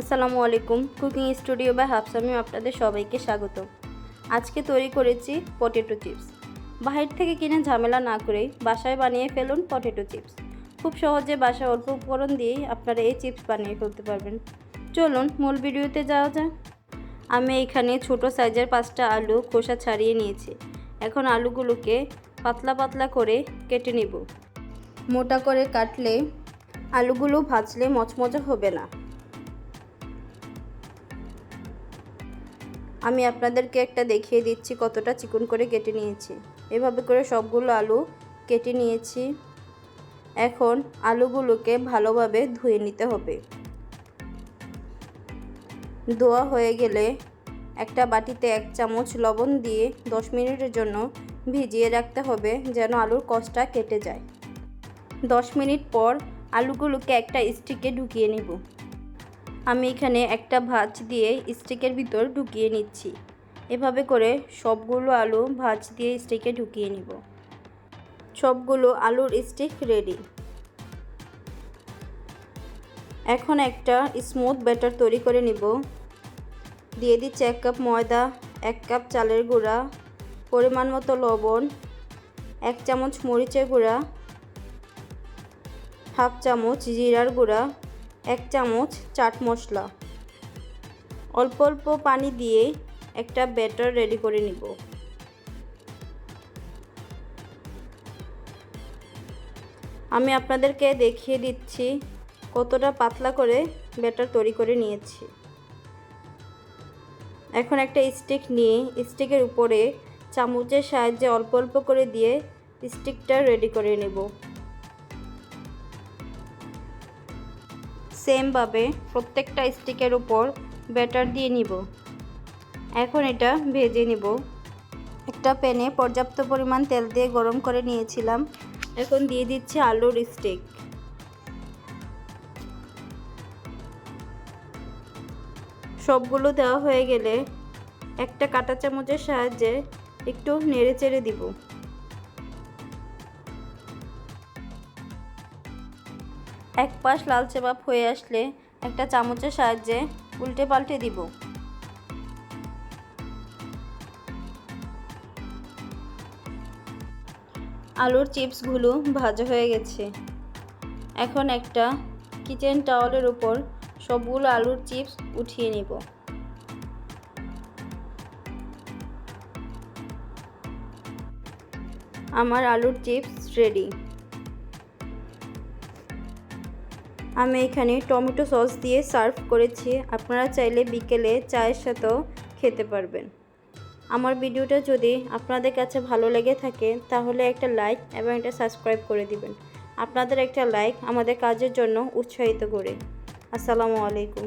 আসসালামু আলাইকুম, cooking studio বা হাফসামি আপনাদের সবাইকে স্বাগত। আজকে তৈরি করেছি পটেটো চিপস। বাহির থেকে কিনে ঝামেলা না করেই বাসায় বানিয়ে ফেলুন পটেটো চিপস। খুব সহজে বাসায় অল্প উপকরণ দিয়েই আপনারা এই চিপস বানিয়ে ফেলতে পারবেন। চলুন মূল ভিডিওতে যাওয়া যাক। আমি এখানে ছোট সাইজের পাঁচটা আলু খোসা ছাড়িয়ে নিয়েছি। এখন আলুগুলোকে পাতলা পাতলা করে কেটে নিব। মোটা করে কাটলে আলুগুলো ভাজলে মচমচে হবে না। আমি আপনাদেরকে একটা দেখিয়ে দিচ্ছি কতটা চিকন করে কেটে নিয়েছি। এভাবে করে সবগুলো আলু কেটে নিয়েছি। এখন আলুগুলোকে ভালোভাবে ধুয়ে নিতে হবে। ধোয়া হয়ে গেলে একটা বাটিতে এক চামচ লবণ দিয়ে দশ মিনিটের জন্য ভিজিয়ে রাখতে হবে যেন আলুর কষটা কেটে যায়। দশ মিনিট পর আলুগুলোকে একটা স্টিকে ঢুকিয়ে নিব। আমি এখানে একটা ভাজ দিয়ে স্টিকের ভিতর ঢুকিয়ে নিচ্ছি। এভাবে করে সবগুলো আলু ভাজ দিয়ে স্টিকে ঢুকিয়ে নিব। সবগুলো আলুর স্টিক রেডি। এখন একটা স্মুথ ব্যাটার তৈরি করে নিব। দিয়ে দিচ্ছি এক কাপ ময়দা, এক কাপ চালের গুঁড়া, পরিমাণ মতো লবণ, এক চামচ মরিচের গুঁড়া, হাফ চামচ জিরার গুঁড়া এক চামচ চাট মশলা। অল্প অল্প পানি দিয়ে একটা ব্যাটার রেডি করে নিব। আমি আপনাদেরকে দেখিয়ে দিচ্ছি কতটা পাতলা করে ব্যাটার তৈরি করে নিয়েছি। এখন একটা স্টিক নিয়ে স্টিকের উপরে চামচের সাহায্যে অল্প অল্প করে দিয়ে স্টিকটা রেডি করে নেব। সেমভাবে প্রত্যেকটা স্টিকের উপর ব্যাটার দিয়ে নিব। এখন এটা ভেজে নিব। একটা প্যানে পর্যাপ্ত পরিমাণ তেল দিয়ে গরম করে নিয়েছিলাম। এখন দিয়ে দিচ্ছি আলুর স্টিক। সবগুলো দেওয়া হয়ে গেলে একটা কাঁটা চামচের সাহায্যে একটু নেড়ে চেড়ে দিব। এক পাশ লালচে ভাব হয়ে আসলে একটা চামচের সাহায্যে উল্টে পাল্টে দিব। আলুর চিপসগুলো ভাজা হয়ে গেছে। এখন একটা কিচেন টাওয়ালের উপর সবগুলো আলুর চিপস উঠিয়ে নিব। আমার আলুর চিপস রেডি। আমি এখানে টমেটো সস দিয়ে সার্ভ করেছি। আপনারা চাইলে বিকেলে চায়ের সাথেও খেতে পারবেন। আমার ভিডিওটা যদি আপনাদের কাছে ভালো লেগে থাকে, তাহলে একটা লাইক এবং একটা সাবস্ক্রাইব করে দিবেন। আপনাদের একটা লাইক আমাদের কাজের জন্য উৎসাহিত করে। আসসালামু আলাইকুম।